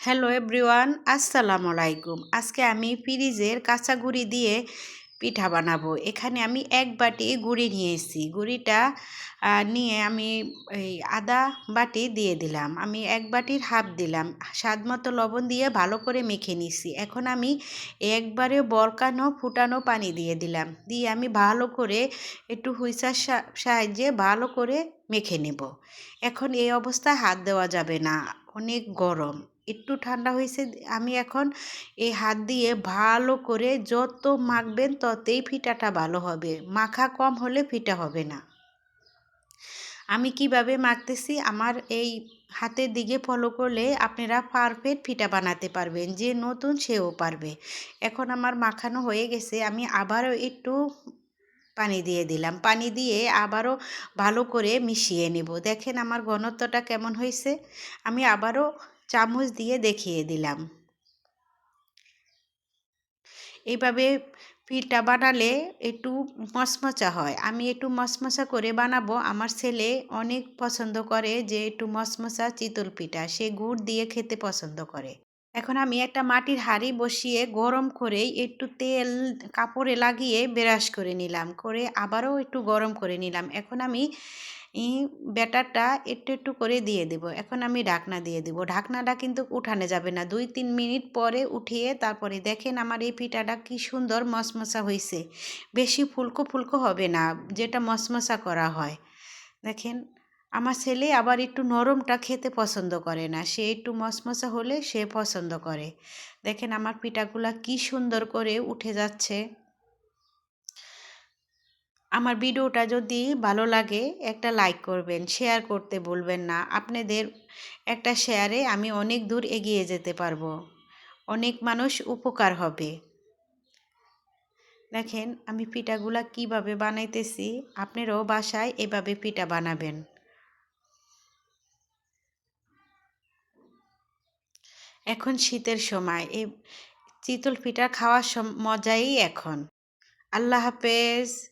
Hello everyone, আসসালামু আলাইকুম। আজকে আমি ফ্রিজের কাঁচা গুঁড়ি দিয়ে পিঠা বানাবো। এখানে আমি এক বাটি গুঁড়ি নিয়েছি। গুঁড়িটা নিয়ে আমি এই আদা বাটি দিয়ে দিলাম। আমি এক বাটির হাফ দিলাম। স্বাদ মতো লবণ দিয়ে ভালো করে মেখে নিছি। এখন আমি একবারে বরকানো ফুটানো পানি দিয়ে দিলাম। দিয়ে আমি ভালো করে একটু হুইসার সাহায্যে ভালো করে মেখে নেব। এখন এই অবস্থায় হাত দেওয়া যাবে না। অনেক গরম। একটু ঠান্ডা হয়েছে, আমি এখন এই হাত দিয়ে ভালো করে যত মাখবেন ততই ফিটাটা ভালো হবে। মাখা কম হলে ফিটা হবে না। আমি কীভাবে মাখতেছি? আমার এই হাতের দিকে ফলো করলে আপনারা পারফেক্ট ফিটা বানাতে পারবেন, যে নতুন সেও পারবে। এখন আমার মাখানো হয়ে গেছে, আমি আবারও একটু পানি দিয়ে দিলাম। পানি দিয়ে আবারও ভালো করে মিশিয়ে নেব। দেখেন আমার ঘনত্বটা কেমন হয়েছে। আমি আবারও চামচ দিয়ে দেখিয়ে দিলাম। এইভাবে পিঠা বানালে একটু মচমচা হয়। আমি একটু মচমচা করে বানাবো। আমার ছেলে অনেক পছন্দ করে যে একটু মচমচা চিতল পিঠা। সে গুড় দিয়ে খেতে পছন্দ করে। এখন আমি একটা মাটির হাঁড়ি বসিয়ে গরম করে একটু তেল, কাপড়ে লাগিয়ে ব্রাশ করে নিলাম। করে আবারও একটু গরম করে নিলাম। এখন আমি এই ব্যাটারটা একটু একটু করে দিয়ে দেব। এখন আমি ঢাকনা দিয়ে দেব। ঢাকনাটা কিন্তু উঠানো যাবে না। দুই, তিন মিনিট পরে উঠিয়ে তারপরে দেখেন আমার এই পিঠাটা কি সুন্দর মশমশা হয়েছে বেশি ফুলকো ফুলকো হবে না, যেটা মশমশা করা হয়। দেখেন, আমার ছেলে আবার একটু নরমটা খেতে পছন্দ করে না। সে একটু মশমশা হলে সে পছন্দ করে। দেখেন আমার পিঠাগুলা কি সুন্দর করে উঠে যাচ্ছে। আমার ভিডিওটা যদি ভালো লাগে, একটা লাইক করবেন শেয়ার করতে ভুলবেন না। আপনাদের একটা শেয়ারে আমি অনেক দূর এগিয়ে যেতে পারব। অনেক মানুষ উপকার হবে। দেখেন, আমি পিঠাগুলা কীভাবে বানাইতেছি, আপনারাও বাসায় এভাবে পিঠা বানাবেন। এখন শীতের সময়, এই চিতল পিঠা খাওয়ার মজাই এখন। আল্লাহ হাফেজ।